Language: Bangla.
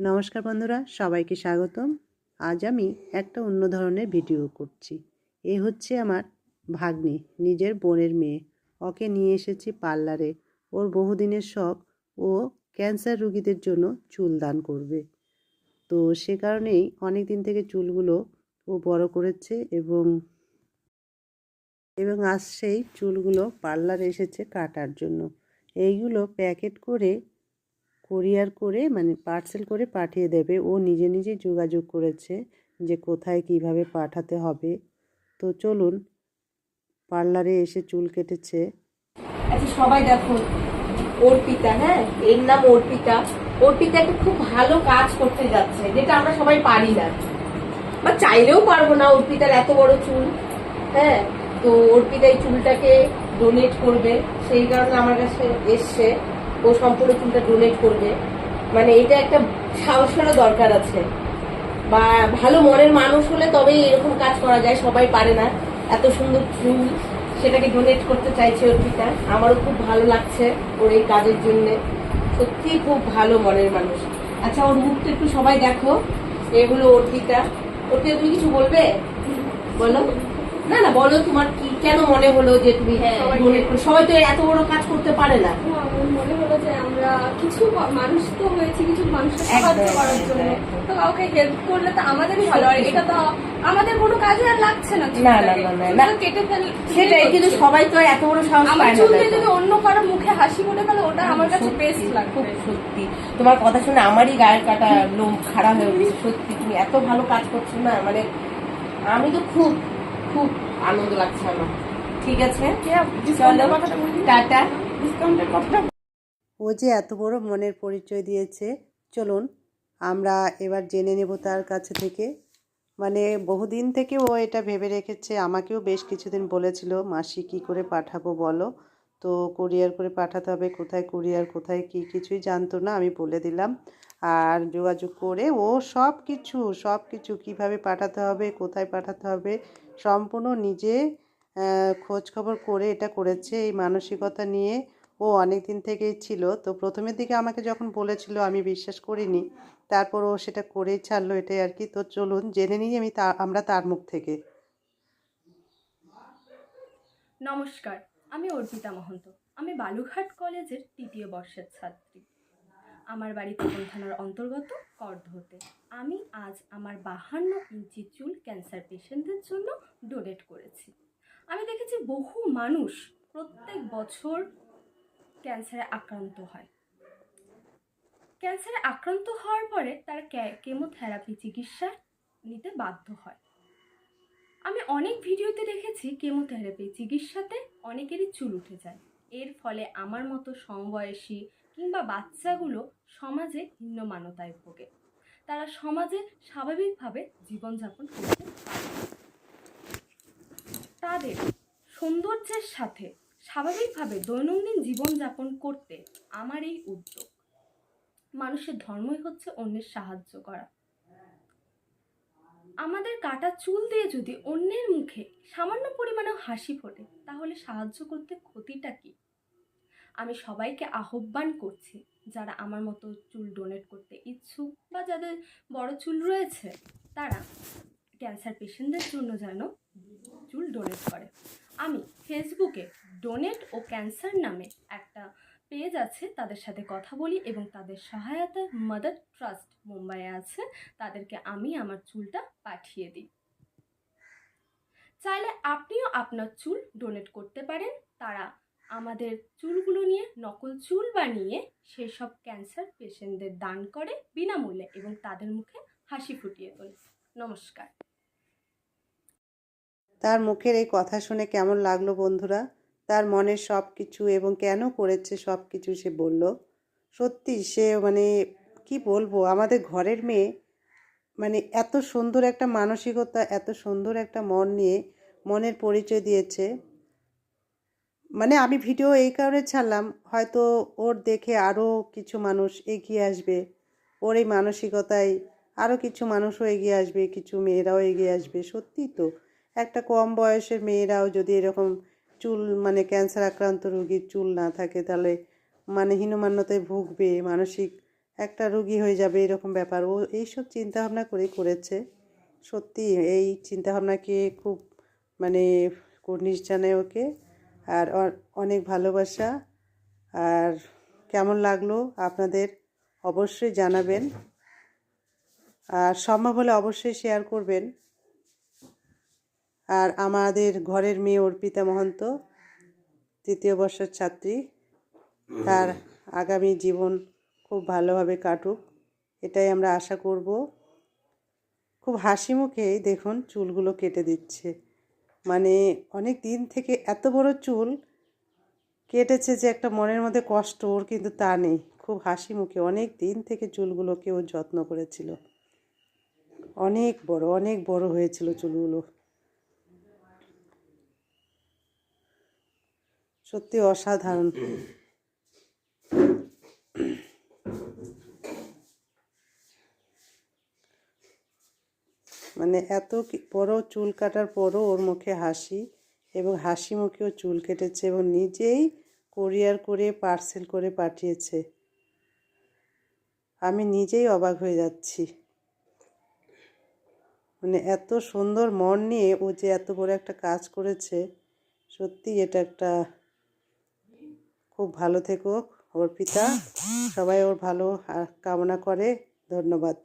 নমস্কার বন্ধুরা, সবাইকে স্বাগতম। আজ আমি একটা অন্য ধরনের ভিডিও করছি। এ হচ্ছে আমার ভাগ্নি, নিজের বোনের মেয়ে। ওকে নিয়ে এসেছি পার্লারে। ওর বহুদিনের শখ, ও ক্যান্সার রুগীদের জন্য চুল দান করবে। তো সে কারণেই অনেক দিন থেকে চুলগুলো ও বড় করেছে এবং এবং আজ সেই চুলগুলো পার্লারে এসেছে কাটার জন্য। এইগুলো প্যাকেট করে কোরিয়ার করে মানে পার্সেল করে পাঠিয়ে দেবে। ও নিজে নিজে যোগাযোগ করেছে যে কোথায় কীভাবে পাঠাতে হবে। তো চলুন, পার্লারে এসে চুল কেটেছে। আচ্ছা সবাই দেখো, অর্পিতা হ্যাঁ? এর নাম অর্পিতা। অর্পিতা একটা খুব ভালো কাজ করতে যাচ্ছে, যেটা আমরা সবাই পারি না। বা চাইলেও পারব না অর্পিতার এত বড় চুল হ্যাঁ? তো অর্পিতা এই চুলটাকে ডোনেট করবে, সেই কারণে আমার কাছে এসছে। ও সম্পূর্ণ চুলটা ডোনেট করবে। মানে এটা একটা সাহসেরও দরকার আছে। বা ভালো মনের মানুষ হলে তবেই এরকম কাজ করা যায় সবাই পারে না। এত সুন্দর চুল সেটাকে ডোনেট করতে চাইছে অর্পিতা। আমারও খুব ভালো লাগছে ওর এই কাজের জন্য। সত্যি খুব ভালো মনের মানুষ। আচ্ছা ওর মুখটা একটু সবাই দেখো। এগুলো অর্পিতা। অর্পিতা তুমি কিছু বলবে? বলো। না না বলো তোমার কি কেন মনে হলো যে তুমি হ্যাঁ, সবাই তো এত বড় কাজ করতে পারে না আমার মনে হলো যে আমরা কিছু মানুষ তো হয়েছি কিছু মানুষকে সাহায্য করার জন্য। তো কাউকে হেল্প করলে তো আমাদেরই ভালো আর এটা তো আমাদের কোনো কাজে আর লাগছে না না, না, না, কেটে ফেল সেটাই কিন্তু সবাই তো এত বড় সাহস পায় না। যদি অন্য কারও মুখে হাসি ফুটে ওটা আমার কাছে বেস্ট খুব সত্যি। তোমার কথা শুনে আমারই গায়ের কাটা লোম খারাপ হয়ে উঠছে সত্যি। তুমি এত ভালো কাজ করছ না মানে আমি তো খুব খুব আনন্দ লাগছে আমার। ঠিক আছে? চলো টাটা। ডিসকাউন্টের কথাটা ও যে এত বড় মনের পরিচয় দিয়েছে। চলুন আমরা এবার জেনে নেব তার কাছে থেকে। মানে বহুদিন থেকে ও এটা ভেবে রেখেছে আমাকেও বেশ কিছুদিন বলেছিল মাসি কি করে পাঠাবো বলো? তো কুরিয়ার করে পাঠাতে হবে কোথায় কুরিয়ার কোথায় কি কিছুই জানতো না আমি বলে দিলাম। আর যোগাযোগ করে ও সব কিছু সব কিছু কীভাবে পাঠাতে হবে কোথায় পাঠাতে হবে সম্পূর্ণ নিজে আহ, খোঁজ খবর করে এটা করেছে এই মানসিকতা নিয়ে। ও অনেক দিন থেকেই ছিল। তো প্রথমের দিকে আমাকে যখন বলেছিল, আমি বিশ্বাস করিনি, তারপর ও সেটা করেই ছাড়লো এটাই আর কি। তো চলুন, জেনে নিই আমি তা আমরা তার মুখ থেকে। নমস্কার, আমি অর্পিতা মহন্ত। আমি বালুঘাট কলেজের তৃতীয় বর্ষের ছাত্রী। আমার বাড়ি তপন থানার অন্তর্গত করধতে। আমি আজ আমার বাহান্ন ইঞ্চি চুল ক্যান্সার পেশেন্টদের জন্য ডোনেট করেছি। আমি দেখেছি বহু মানুষ প্রত্যেক বছর ক্যান্সারে আক্রান্ত হয়। ক্যান্সারে আক্রান্ত হওয়ার পরে তারা কেমোথেরাপি চিকিৎসা নিতে বাধ্য হয়। আমি অনেক ভিডিওতে দেখেছি কেমোথেরাপি চিকিৎসাতে অনেকেরই চুল উঠে যায়। এর ফলে আমার মতো সমবয়সী কিংবা বাচ্চাগুলো সমাজে হীনমানতায় ভোগে। তারা সমাজে স্বাভাবিকভাবে জীবনযাপন করতে পারে তাদের সৌন্দর্যের সাথে স্বাভাবিকভাবে দৈনন্দিন জীবনযাপন করতে আমার এই উদ্যোগ। মানুষের ধর্মই হচ্ছে অন্যের সাহায্য করা। আমাদের কাটা চুল দিয়ে যদি অন্যের মুখে সামান্য পরিমাণে হাসি ফোটে, তাহলে সাহায্য করতে ক্ষতিটা কি? আমি সবাইকে আহ্বান করছি, যারা আমার মতো চুল ডোনেট করতে ইচ্ছুক বা যাদের বড় চুল রয়েছে, তারা ক্যান্সার পেশেন্টদের জন্য যেন চুল ডোনেট করে। ফেসবুকে ডোনেট ও ক্যান্সার নামে একটা পেজ আছে, তাদের সাথে কথা বলি এবং তাদের সহায়তায় মাদার ট্রাস্ট মুম্বাইয়ে আছে, তাদেরকে আমি আমার চুলটা পাঠিয়ে দিই। চাইলে আপনিও আপনার চুল ডোনেট করতে পারেন। তারা আমাদের চুলগুলো নিয়ে নকল চুল বানিয়ে সেই সব ক্যান্সার পেশেন্টদের দান করে বিনামূল্যে এবং তাদের মুখে হাসি ফুটিয়ে তোলে। নমস্কার। তার মুখের এই কথা শুনে কেমন লাগল বন্ধুরা? তার মনের সব কিছু এবং কেন করেছে সব কিছু সে বলল। সত্যি সে মানে কি বলব? আমাদের ঘরের মেয়ে মানে এত সুন্দর একটা মানসিকতা, এত সুন্দর একটা মন নিয়ে মনের পরিচয় দিয়েছে। মানে আমি ভিডিও এই কারণে ছাড়লাম, হয়তো ওর দেখে আরও কিছু মানুষ এগিয়ে আসবে। ওর এই মানসিকতায় আরও কিছু মানুষও এগিয়ে আসবে, কিছু মেয়েরাও এগিয়ে আসবে। সত্যি তো একটা কম বয়সের মেয়েরাও যদি এরকম চুল মানে ক্যান্সার আক্রান্ত রোগীর চুল না থাকে, তাহলে মানে হীনমান্যতায় ভুগবে, মানসিক একটা রুগী হয়ে যাবে এরকম ব্যাপার। ও এইসব চিন্তা ভাবনা করেই করেছে। সত্যি এই চিন্তা ভাবনাকে খুব মানে কর্নিশ জানায় ওকে। আর অনেক ভালোবাসা। আর কেমন লাগল আপনাদের অবশ্যই জানাবেন। আর সম্ভব হলে অবশ্যই শেয়ার করবেন। আর আমাদের ঘরের মেয়ে অর্পিতা মহন্ত, তৃতীয় বর্ষের ছাত্রী। তার আগামী জীবন খুব ভালোভাবে কাটুক, এটাই আমরা আশা করব। খুব হাসি মুখেই দেখুন চুলগুলো কেটে দিচ্ছে। মানে অনেক দিন থেকে এত বড় চুল কেটেছে যে একটা মনের মধ্যে কষ্ট ওর কিন্তু তা নেই। খুব হাসি মুখে অনেক দিন থেকে চুলগুলোকে ও যত্ন করেছিল। অনেক বড় অনেক বড় হয়েছিল চুলগুলো। সত্যি অসাধারণ। মানে এত বড় চুল কাটার পরও ওর মুখে হাসি এবং হাসি মুখেও চুল কেটেছে এবং নিজেই কোরিয়ার করে পার্সেল করে পাঠিয়েছে। আমি নিজেই অবাক হয়ে যাচ্ছি। মানে এত সুন্দর মন নিয়ে ও যে এত বড় একটা কাজ করেছে সত্যি এটা একটা খুব ভালো থেকো ওর পিতা। সবাই ওর ভালো কামনা করে। ধন্যবাদ।